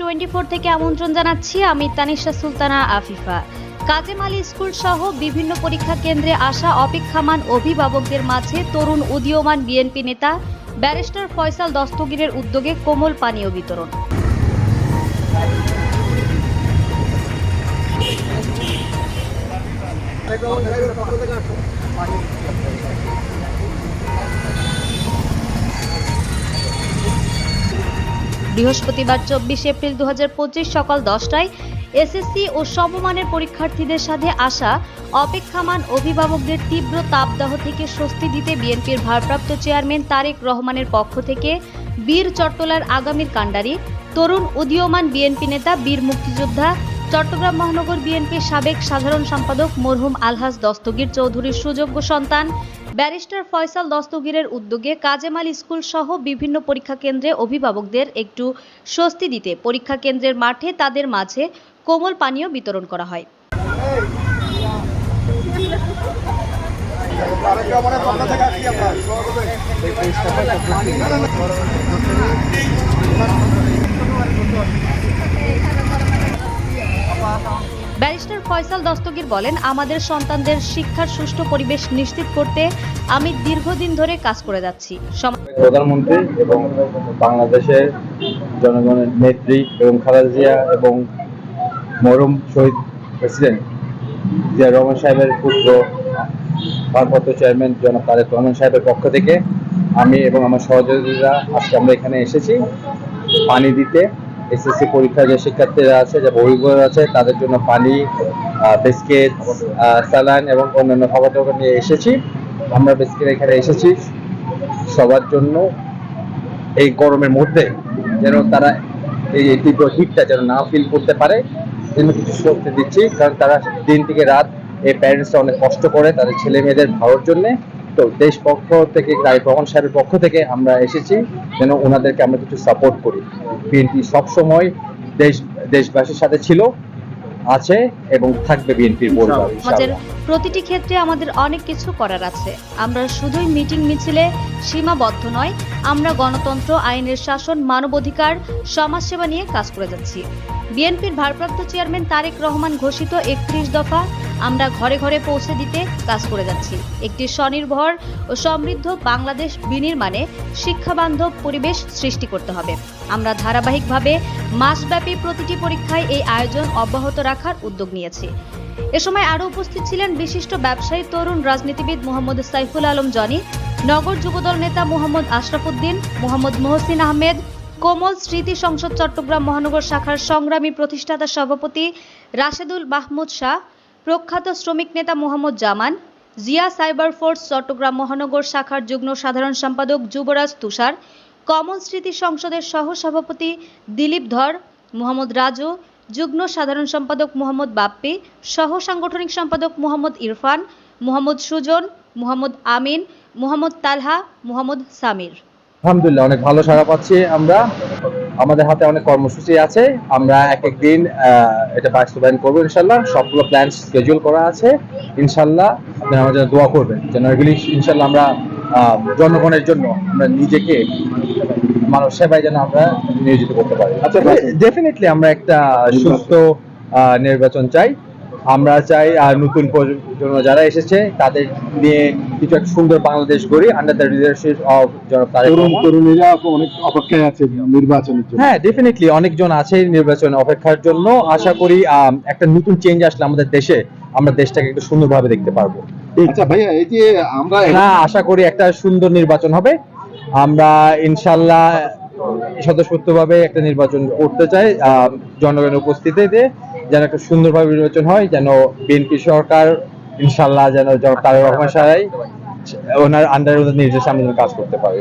Twenty four থেকে আমন্ত্রণ জানাচ্ছি আমি তানিশা সুলতানা আফিফা। কাজেম আলী স্কুল সহ বিভিন্ন পরীক্ষা কেন্দ্রে আসা অপেক্ষামান অভিভাবকদের মাঝে তরুণ উদীয়মান বিএনপি নেতা ব্যারিস্টার ফয়সাল দস্তগীরের উদ্যোগে কোমল পানীয় বিতরণ। বৃহস্পতিবার চব্বিশ এপ্রিল দুহাজার পঁচিশ সকাল দশটায় এসএসসি ও সমমানের পরীক্ষার্থীদের সাথে আসা অপেক্ষামান অভিভাবকদের তীব্র তাপদাহ থেকে স্বস্তি দিতে বিএনপির ভারপ্রাপ্ত চেয়ারম্যান তারেক রহমানের পক্ষ থেকে বীর চট্টলার আগামীর কাণ্ডারি, তরুণ উদীয়মান বিএনপি নেতা, বীর মুক্তিযোদ্ধা চট্টগ্রাম মহানগর বিএনপির সাবেক সাধারণ সম্পাদক মরহুম আলহাজ দস্তগীর চৌধুরীর সুযোগ্য সন্তান, ব্যারিস্টার ফয়সাল দস্তগীরের উদ্যোগে কাজেমাল স্কুল সহ বিভিন্ন পরীক্ষা কেন্দ্রে অভিভাবকদের একটু স্বস্তি দিতে পরীক্ষা কেন্দ্রের মাঠে তাদের মাঝে কোমল পানীয় বিতরণ করা হয়। ফয়সাল দস্তগীর বলেন, আমাদের সন্তানদের শিক্ষার সুষ্ঠু পরিবেশ নিশ্চিত করতে আমি দীর্ঘদিন ধরে কাজ করে যাচ্ছি। প্রধানমন্ত্রী এবং বাংলাদেশের জনগণের নেত্রী এবং খালেদা জিয়া এবং মরুম শহীদ প্রেসিডেন্ট জিয়া রহমান সাহেবের পুত্র, ভারপ্রাপ্ত চেয়ারম্যান জনাব তারেক রহমান সাহেবের পক্ষ থেকে আমি এবং আমার সহযোগীরা আজকে আমরা এখানে এসেছি। পানি দিতে এসএসসি পরীক্ষার যে শিক্ষার্থীরা আছে, যে অভিভাবক আছে, তাদের জন্য পানি বিস্কিট স্যালাইন এবং অন্যান্য খাবার দাবার নিয়ে এসেছি। আমরা বেসিক্যালি এখানে এসেছি। সবার জন্য এই গরমের মধ্যে যেন তারা এই তীব্র হিটটা যেন না ফিল করতে পারে জন্য কিছু স্বস্তি দিচ্ছি। কারণ তারা দিন থেকে রাত এই প্যারেন্টসরা অনেক কষ্ট করে, তাদের ছেলে মেয়েদের ভালোর জন্য। তো দেশ পক্ষ থেকে তাই রহমান সাহেবের পক্ষ থেকে আমরা এসেছি যেন ওনাদেরকে আমরা কিছু সাপোর্ট করি। বিএনপি সবসময় দেশ দেশবাসীর সাথে ছিল আছে এবং থাকবে বিএনপির সমাজের প্রতিটি ক্ষেত্রে আমাদের অনেক কিছু করার আছে। আমরা শুধুই মিটিং মিছিলে সীমাবদ্ধ নয় আমরা গণতন্ত্র আইনের শাসন মানবাধিকার সমাজসেবা নিয়ে কাজ করে যাচ্ছি। বিএনপির ভারপ্রাপ্ত চেয়ারম্যান তারেক রহমান ঘোষিত একত্রিশ দফা আমরা ঘরে ঘরে পৌঁছে দিতে কাজ করে যাচ্ছি। একটি স্বনির্ভর ও সমৃদ্ধ বাংলাদেশ বিনির্মাণে শিক্ষাবান্ধব পরিবেশ সৃষ্টি করতে হবে। আমরা ধারাবাহিকভাবে মাসব্যাপী প্রতিটি পরীক্ষায় এই আয়োজন অব্যাহত রাখার উদ্যোগ নিয়েছি। এ সময় আরও উপস্থিত ছিলেন বিশিষ্ট ব্যবসায়ী তরুণ রাজনীতিবিদ মোহাম্মদ সাইফুল আলম জনি, নগর যুবদল নেতা মোহাম্মদ আশরাফুদ্দিন, মোহাম্মদ মোহসিন আহমেদ, কোমল স্মৃতি সংসদ চট্টগ্রাম মহানগর শাখার সংগ্রামী প্রতিষ্ঠাতা সভাপতি রাশেদুল মাহমুদ শাহ প্রখ্যাত শ্রমিক নেতা মোহাম্মদ জামান, জিয়া সাইবার ফোর্স চট্টগ্রাম মহানগর শাখার যুগ্ম সাধারণ সম্পাদক যুবরাজ তুষার, কমল স্মৃতি সংসদের সহ সভাপতি দিলীপ ধর, মোহাম্মদ রাজু, যুগ্ম সাধারণ সম্পাদক মোহাম্মদ বাপ্পি সহ সাংগঠনিক সম্পাদক মোহাম্মদ ইরফান, মোহাম্মদ সুজন, মোহাম্মদ আমিন, মোহাম্মদ তালহা, মোহাম্মদ সামির। আলহামদুলিল্লাহ, অনেক ভালো সাড়া পাচ্ছি আমরা। আমাদের হাতে অনেক কর্মসূচি আছে। আমরা এক এক দিন এটা বাস্তবায়ন করব ইনশাল্লাহ। সবগুলো প্ল্যান স্কেজুল করা আছে। ইনশাল্লাহ আপনারা আমার জন্য দোয়া করবেন। যেন এগুলি ইনশাল্লাহ আমরা জনগণের জন্য আমরা নিজেকে মানব সেবায় যেন আমরা নিয়োজিত করতে পারি। আচ্ছা ডেফিনেটলি আমরা একটা সুস্থ নির্বাচন চাই। আমরা চাই আর নতুন প্রজন্ম যারা এসেছে তাদের নিয়ে কিছু একটা সুন্দর বাংলাদেশ গড়ি আন্ডার দ্য লিডারশিপ অফ জনাব তারেক তরুণ। তরুণীরা অনেক অপেক্ষায় আছে নির্বাচনের জন্য। হ্যাঁ ডেফিনেটলি অনেকজন আছে নির্বাচন অপেক্ষার জন্য। আশা করি একটা নতুন চেঞ্জ আসলে আমাদের দেশে আমরা দেশটাকে একটু সুন্দরভাবে দেখতে পারব। আচ্ছা ভাইয়া এই যে আমরা হ্যাঁ আশা করি একটা সুন্দর নির্বাচন হবে। আমরা ইনশাল্লাহ স্বতঃস্ফূর্তভাবে একটা নির্বাচন করতে চাই জনগণের উপস্থিতিতে। যেন একটা সুন্দরভাবে নির্বাচন হয়, যেন বিএনপি সরকার, ইনশাল্লাহ যেন তারেক রহমান সারাই, ওনার আন্ডারে নির্দেশে আমরা কাজ করতে পারি।